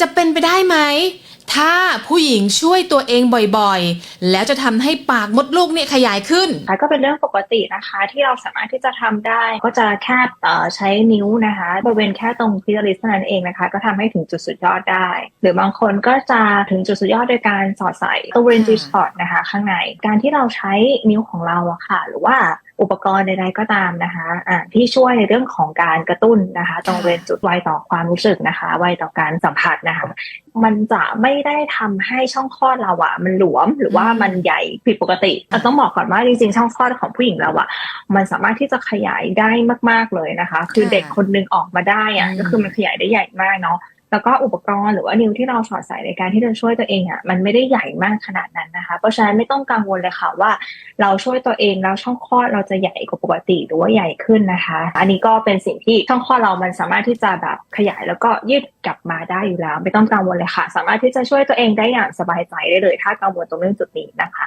จะเป็นไปได้ไหม ถ้าผู้หญิงช่วยตัวเองบ่อยๆ แล้วจะทำให้ปากมดลูกเนี่ยขยายขึ้น ค่ะก็เป็นเรื่องปกตินะคะ ที่เราสามารถที่จะทำได้ก็จะแค่เอ่อใช้นิ้วนะคะบริเวณแค่ตรงคลิทอริสเท่านั้นเองนะคะ ก็ทำให้ถึงจุดสุดยอดได้ หรือบางคนก็จะถึงจุดสุดยอดโดยการสอดใส่ตัวเรนจิสปอตนะคะ ข้างในการที่เราใช้นิ้วของเราอะค่ะ หรือว่าอุปกรณ์ใดๆก็ตามนะคะอ่าที่ช่วยในเรื่องของการกระตุ้นนะคะ ตรงบริเวณจุดไวต่อความรู้สึกนะคะ ไวต่อการสัมผัสนะคะ มันจะไม่ได้ทำให้ช่องคลอดเราอะมันหลวมหรือว่ามันใหญ่ผิดปกติแต่ต้องบอกก่อนว่าจริงๆช่องคลอดของผู้หญิงเราอะมันสามารถที่จะขยายได้มากๆเลยนะคะ คือค่ะเด็กคนหนึงออกมาได้อะอืมก็คือมันขยายได้ใหญ่มากเนาะ แล้วก็อุปกรณ์หรือว่านิ้วที่เราสอดใส่ในการที่จะช่วยตัวเองอะมันไม่ได้ใหญ่มากขนาดนั้นนะคะ เพราะฉะนั้นไม่ต้องกังวลเลยค่ะว่า เราช่วยตัวเองแล้วช่องคลอดเราจะใหญ่กว่าปกติหรือว่าใหญ่ขึ้นนะคะ อันนี้ก็เป็นสิ่งที่ช่องคลอดเรามันสามารถที่จะแบบขยายแล้วก็ยืดกลับมาได้อยู่แล้ว ไม่ต้องกังวลเลยค่ะ สามารถที่จะช่วยตัวเองได้อย่างสบายใจได้เลย ถ้ากังวลตรงเรื่องจุดนี้นะคะ